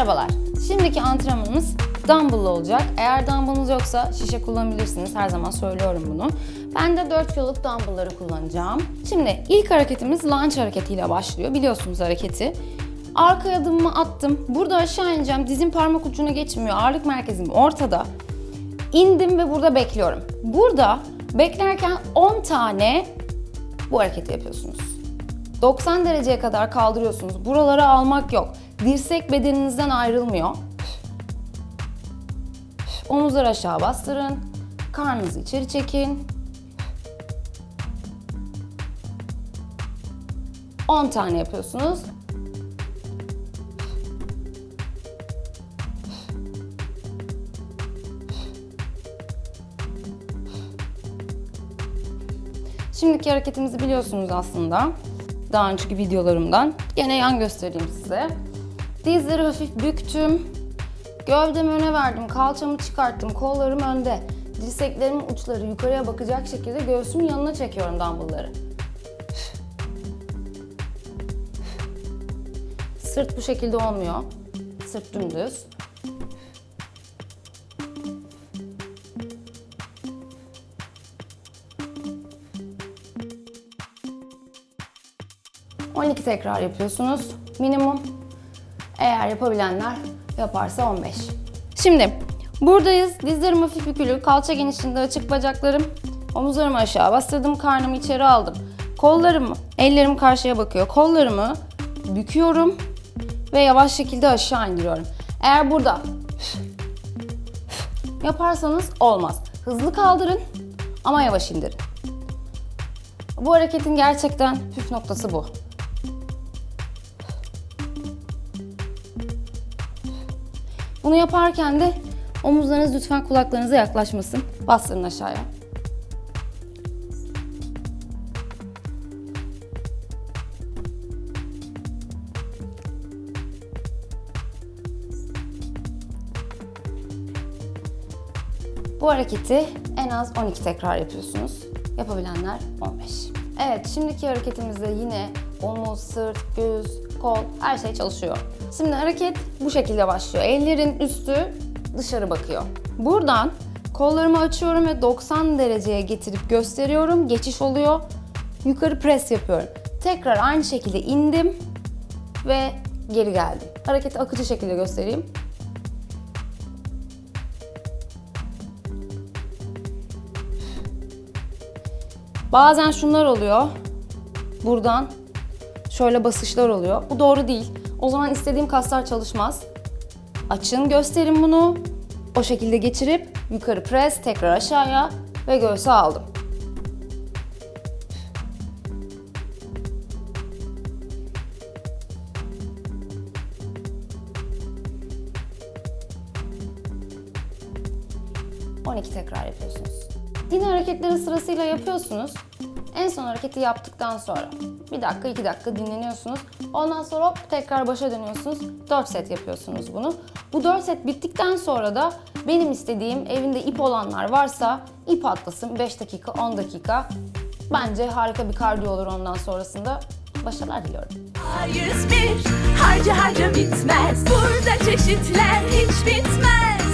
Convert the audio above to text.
Merhabalar. Şimdiki antrenmanımız dumbbell olacak. Eğer dumbbellınız yoksa şişe kullanabilirsiniz. Her zaman söylüyorum bunu. Ben de 4 kiloluk dumbbellları kullanacağım. Şimdi ilk hareketimiz lunge hareketiyle başlıyor. Biliyorsunuz hareketi. Arka adımımı attım. Burada aşağı ineceğim. Dizim parmak ucuna geçmiyor. Ağırlık merkezim ortada. İndim ve burada bekliyorum. Burada beklerken 10 tane bu hareketi yapıyorsunuz. 90 dereceye kadar kaldırıyorsunuz. Buraları almak yok. Dirsek bedeninizden ayrılmıyor. Omuzları aşağı bastırın. Karnınızı içeri çekin. 10 tane yapıyorsunuz. Şimdiki hareketimizi biliyorsunuz aslında. Daha önceki videolarımdan. Gene yan göstereyim size. Dizleri hafif büktüm. Gövdemi öne verdim. Kalçamı çıkarttım. Kollarım önde. Dirseklerimin uçları yukarıya bakacak şekilde göğsümün yanına çekiyorum dumbbellları. Sırt bu şekilde olmuyor. Sırt dümdüz. ...12 tekrar yapıyorsunuz. Minimum. Eğer yapabilenler yaparsa 15. Şimdi buradayız. Dizlerim hafif bükülü. Kalça genişliğinde açık bacaklarım. Omuzlarımı aşağı bastırdım. Karnımı içeri aldım. Kollarımı, ellerim karşıya bakıyor. Kollarımı büküyorum ve yavaş şekilde aşağı indiriyorum. Eğer burada yaparsanız olmaz. Hızlı kaldırın ama yavaş indirin. Bu hareketin gerçekten püf noktası bu. Bunu yaparken de omuzlarınız lütfen kulaklarınıza yaklaşmasın. Bastırın aşağıya. Bu hareketi en az 12 tekrar yapıyorsunuz. Yapabilenler 15. Evet, şimdiki hareketimizde yine omuz, sırt, göğüs, kol her şey çalışıyor. Şimdi hareket bu şekilde başlıyor. Ellerin üstü dışarı bakıyor. Buradan kollarımı açıyorum ve 90 dereceye getirip gösteriyorum. Geçiş oluyor. Yukarı pres yapıyorum. Tekrar aynı şekilde indim ve geri geldim. Hareketi akıcı şekilde göstereyim. Bazen şunlar oluyor. Buradan şöyle basışlar oluyor. Bu doğru değil. O zaman istediğim kaslar çalışmaz. Açın gösterin bunu. O şekilde geçirip yukarı pres, tekrar aşağıya ve göğsü aldım. ...12 tekrar yapıyorsunuz. Yine hareketleri sırasıyla yapıyorsunuz. En son hareketi yaptıktan sonra bir dakika iki dakika dinleniyorsunuz. Ondan sonra hop tekrar başa dönüyorsunuz. 4 set yapıyorsunuz bunu. Bu 4 set bittikten sonra da benim istediğim evinde ip olanlar varsa ip atlasın 5 dakika 10 dakika. Bence harika bir kardiyo olur ondan sonrasında. Başarılar diliyorum. A101 harca harca bitmez Burada çeşitler hiç bitmez